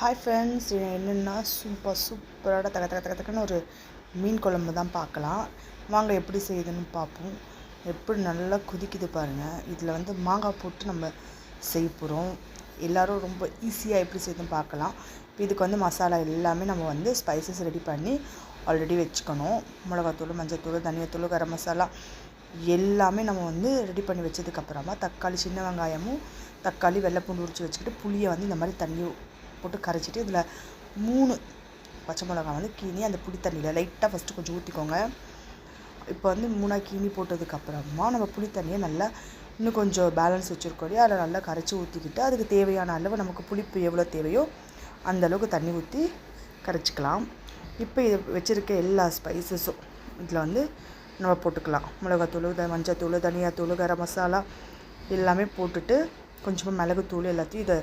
Hi friends என்னென்னா super சூப்பரோட தக தக தக தக்கன்னு ஒரு மீன் குழம்பு தான் பார்க்கலாம். வாங்க எப்படி செய்யுதுன்னு பார்ப்போம். எப்படி நல்லா கொதிக்குது பாருங்கள் இதில் வந்து மாங்காய் போட்டு நம்ம செய்ய போகிறோம் எல்லோரும் ரொம்ப ஈஸியாக எப்படி செய்யுதுன்னு பார்க்கலாம். இப்போ இதுக்கு வந்து மசாலா எல்லாமே நம்ம வந்து ஸ்பைசஸ் ரெடி பண்ணி ஆல்ரெடி வச்சுக்கணும். மிளகாத்தூள் மஞ்சத்தூள் தனியாத்தூள் கரம் மசாலா எல்லாமே நம்ம வந்து ரெடி பண்ணி வச்சதுக்கப்புறமா தக்காளி சின்ன வெங்காயமும் தக்காளி வெள்ளைப்பூண்டு உரிச்சு வச்சுக்கிட்டு புளியை வந்து இந்த மாதிரி தண்ணி போட்டு கரைச்சிட்டு இதில் மூணு பச்சை மிளகா வந்து கீனி அந்த புளி தண்ணியில் லைட்டாக ஃபஸ்ட்டு கொஞ்சம் ஊற்றிக்கோங்க இப்போ வந்து மூணாக கீனி போட்டதுக்கப்புறமா நம்ம புளி தண்ணியை நல்லா இன்னும் கொஞ்சம் பேலன்ஸ் வச்சுருக்கோம் இல்லையா? அதை நல்லா கரைச்சி ஊற்றிக்கிட்டு அதுக்கு தேவையான அளவு நமக்கு புளிப்பு எவ்வளோ தேவையோ அந்த அளவுக்கு தண்ணி ஊற்றி கரைச்சிக்கலாம். இப்போ இது வச்சுருக்க எல்லா ஸ்பைசஸும் இதில் வந்து நம்ம போட்டுக்கலாம். மிளகாத்தூள் த மஞ்சத்தூள் தனியாத்தூள் கரம் மசாலா எல்லாமே போட்டுட்டு கொஞ்சமாக மிளகுத்தூள் எல்லாத்தையும் இதை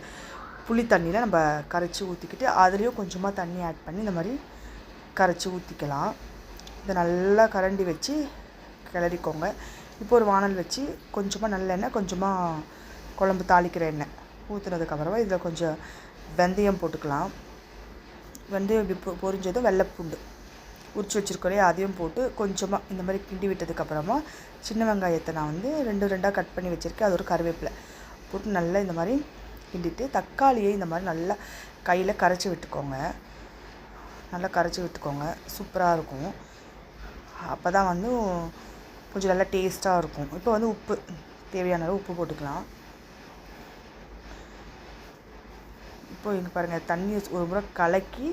புளி தண்ணியில் நம்ம கரைச்சி ஊற்றிக்கிட்டு அதுலேயும் கொஞ்சமாக தண்ணி ஆட் பண்ணி இந்த மாதிரி கரைச்சி ஊற்றிக்கலாம் இதை நல்லா கரண்டி வச்சு கிளறிக்கோங்க. இப்போ ஒரு வானல் வச்சு கொஞ்சமாக நல்லெண்ணெய் கொஞ்சமாக குழம்பு தாளிக்கிற எண்ணெய் ஊற்றுனதுக்கப்புறமா இதில் கொஞ்சம் வெந்தயம் போட்டுக்கலாம். வெந்தயம் இப்படி பொ பொரிஞ்சதும் வெள்ளைப்பூண்டு உரிச்சு வச்சுருக்கோலே அதையும் போட்டு கொஞ்சமாக இந்த மாதிரி கிண்டி விட்டதுக்கப்புறமா சின்ன வெங்காயத்தை நான் வந்து ரெண்டு ரெண்டாக கட் பண்ணி வச்சுருக்கேன். அது ஒரு கருவேப்பிலை. போட்டு நல்லா இந்த மாதிரி கிண்டிட்டு தக்காளியை இந்த மாதிரி நல்லா கையில் கரைச்சி விட்டுக்கோங்க. நல்லா கரைச்சி விட்டுக்கோங்க. சூப்பராக இருக்கும். அப்போ தான் வந்து கொஞ்சம் நல்லா டேஸ்ட்டாக இருக்கும். இப்போ வந்து உப்பு தேவையான அளவு உப்பு போட்டுக்கலாம். இப்போ இங்கே பாருங்கள் தண்ணி ஒரு முறை கலக்கி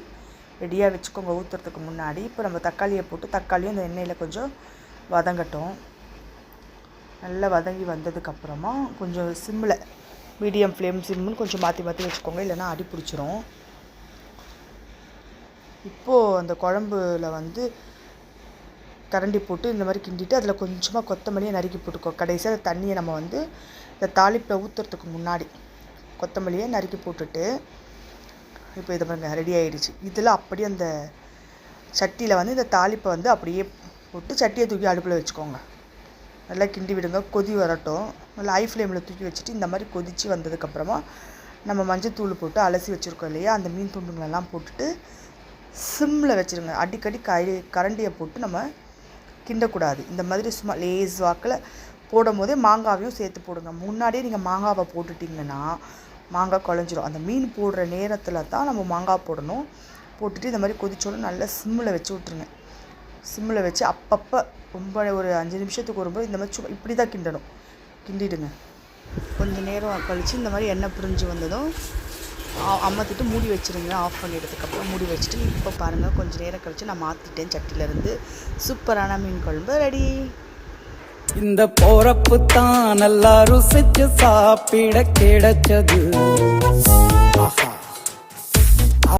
ரெடியாக வச்சுக்கோங்க ஊற்றுறதுக்கு முன்னாடி. இப்போ நம்ம தக்காளியை போட்டு தக்காளியும் இந்த எண்ணெயில் கொஞ்சம் வதங்கட்டும். நல்லா வதங்கி வந்ததுக்கப்புறமா கொஞ்சம் சிம்மில் மீடியம் ஃப்ளேம் சிம்முன்னு கொஞ்சம் மாற்றி மாற்றி வச்சுக்கோங்க இல்லைனா அடி பிடிச்சிரும். இப்போது அந்த குழம்புல வந்து கரண்டி போட்டு இந்த மாதிரி கிண்டிட்டு அதில் கொஞ்சமாக கொத்தமல்லியை நறுக்கி போட்டுக்கோ. கடைசியாக அந்த தண்ணியை நம்ம வந்து இந்த தாளிப்பில் ஊற்றுறதுக்கு முன்னாடி கொத்தமல்லியை நறுக்கி போட்டுட்டு இப்போ இதை பாருங்கள் ரெடி ஆகிடுச்சு இதில் அப்படியே அந்த சட்டியில் வந்து இந்த தாளிப்பை வந்து அப்படியே போட்டு சட்டியை தூக்கி அடுப்பில் வச்சுக்கோங்க. நல்லா கிண்டி விடுங்க. கொதி வரட்டும். நல்லா ஹை ஃப்ளேமில் தூக்கி வச்சுட்டு இந்த மாதிரி கொதித்து வந்ததுக்கப்புறமா நம்ம மஞ்சத்தூள் போட்டு அலசி வச்சுருக்கோம் இல்லையா? அந்த மீன் துண்டுங்களெல்லாம் போட்டுட்டு சிம்மில் வச்சுருங்க. அடிக்கடி கை கரண்டியை போட்டு நம்ம கிண்டக்கூடாது. இந்த மாதிரி சும்மா லேஸ் வாக்கில் போடும் போதே மாங்காவையும் சேர்த்து போடுங்க. முன்னாடியே நீங்கள் மாங்காவை போட்டுட்டிங்கன்னா மாங்காய் குழஞ்சிரும். அந்த மீன் போடுற நேரத்தில் தான் நம்ம மாங்காய் போடணும். போட்டுட்டு இந்த மாதிரி கொதிச்சோன்னு நல்லா சிம்மில் வச்சு விட்ருங்க சிம்மில் வச்சு அப்பப்போ ரொம்ப ஒரு அஞ்சு நிமிஷத்துக்கு ஒரு முறை இந்த மாதிரி சும்மா இப்படி தான் கிண்டணும். கிண்டிடுங்க. கொஞ்சம் நேரம் கழித்து இந்த மாதிரி எண்ணெய் பிரிஞ்சு வந்ததும் அம்மத்திட்டு மூடி வச்சுருங்க. ஆஃப் பண்ணிடுறதுக்கப்புறம் மூடி வச்சுட்டு இப்போ பாருங்கள் கொஞ்சம் நேரம் கழித்து நான் மாற்றிட்டேன் சட்டியிலேருந்து சூப்பரான மீன் குழம்பு ரெடி இந்த போறப்பு தான் நல்லா ருசிச்சு சாப்பிட கிடைச்சது.